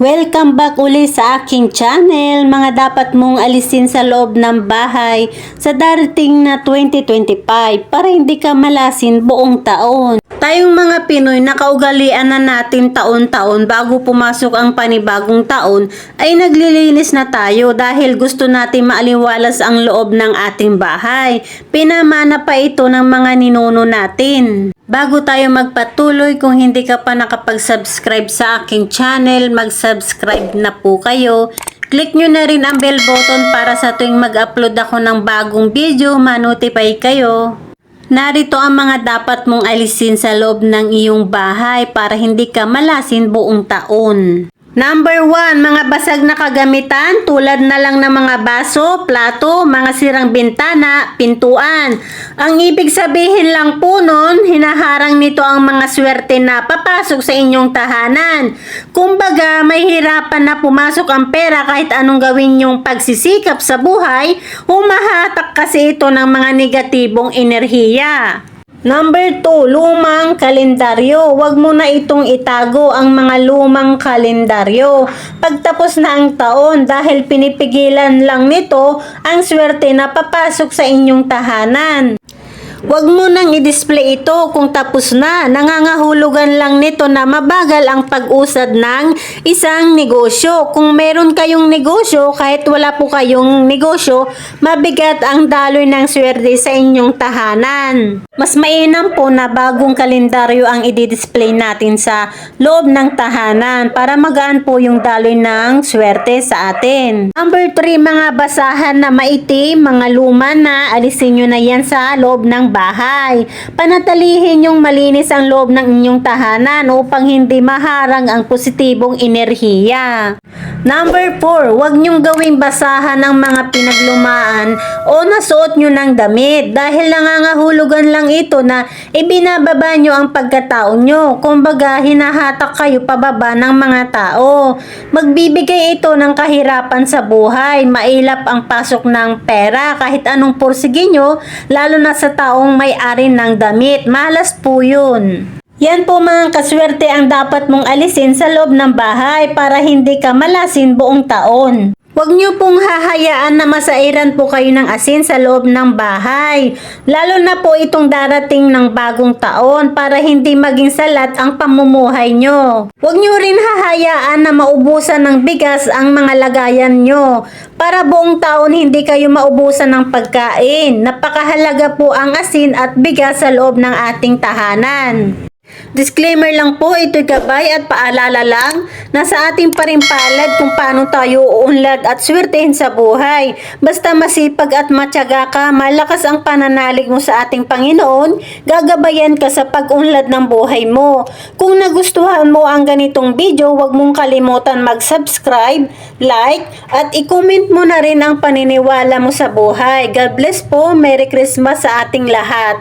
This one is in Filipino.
Welcome back uli sa aking channel, mga dapat mong alisin sa loob ng bahay sa darating na 2025 para hindi ka malasin buong taon. Tayong mga Pinoy nakaugalian na natin taon-taon bago pumasok ang panibagong taon ay naglilinis na tayo dahil gusto natin maaliwalas ang loob ng ating bahay. Pinamana pa ito ng mga ninuno natin. Bago tayo magpatuloy, kung hindi ka pa nakapag-subscribe sa aking channel, mag-subscribe na po kayo. Click nyo na rin ang bell button para sa tuwing mag-upload ako ng bagong video, manotify kayo. Narito ang mga dapat mong alisin sa loob ng iyong bahay para hindi ka malasin buong taon. Number 1, mga basag na kagamitan tulad na lang ng mga baso, plato, mga sirang bintana, pintuan. Ang ibig sabihin lang po nun, hinaharang nito ang mga swerte na papasok sa inyong tahanan. Kumbaga, may hirapan na pumasok ang pera kahit anong gawin yung pagsisikap sa buhay, humahatak kasi ito ng mga negatibong enerhiya. Number 2, lumang kalendaryo. Huwag mo na itong itago ang mga lumang kalendaryo. Pagtapos na ang taon dahil pinipigilan lang nito ang swerte na papasok sa inyong tahanan. Huwag mo nang i-display ito kung tapos na. Nangangahulugan lang nito na mabagal ang pag-usad ng isang negosyo. Kung meron kayong negosyo, kahit wala po kayong negosyo, mabigat ang daloy ng swerte sa inyong tahanan. Mas mainam po na bagong kalendaryo ang i-display natin sa loob ng tahanan para magaan po yung daloy ng swerte sa atin. Number 3, mga basahan na maitim, mga luma na, alisin nyo na yan sa loob ng bahay. Panatalihin yung malinis ang loob ng inyong tahanan upang hindi maharang ang positibong enerhiya. Number 4, huwag nyong gawing basahan ng mga pinaglumaan o nasuot nyo ng damit dahil nangangahulugan lang ito na ibinababa nyo ang pagkatao nyo. Kumbaga, hinahatak kayo pababa ng mga tao. Magbibigay ito ng kahirapan sa buhay. Mailap ang pasok ng pera kahit anong pursige nyo, lalo na sa taong may-ari ng damit. Malas po yun. Yan po mga kaswerte ang dapat mong alisin sa loob ng bahay para hindi ka malasin buong taon. Huwag niyo pong hahayaan na masairan po kayo ng asin sa loob ng bahay. Lalo na po itong darating ng bagong taon para hindi maging salat ang pamumuhay nyo. Huwag niyo rin hahayaan na maubusan ng bigas ang mga lagayan nyo. Para buong taon hindi kayo maubusan ng pagkain. Napakahalaga po ang asin at bigas sa loob ng ating tahanan. Disclaimer lang po, ito'y gabay at paalala lang na sa ating parimpalad kung paano tayo uunlad at swertehin sa buhay. Basta masipag at matyaga ka, malakas ang pananalig mo sa ating Panginoon, gagabayan ka sa pag-unlad ng buhay mo. Kung nagustuhan mo ang ganitong video, huwag mong kalimutan mag-subscribe, like, at i-comment mo na rin ang paniniwala mo sa buhay. God bless po, Merry Christmas sa ating lahat.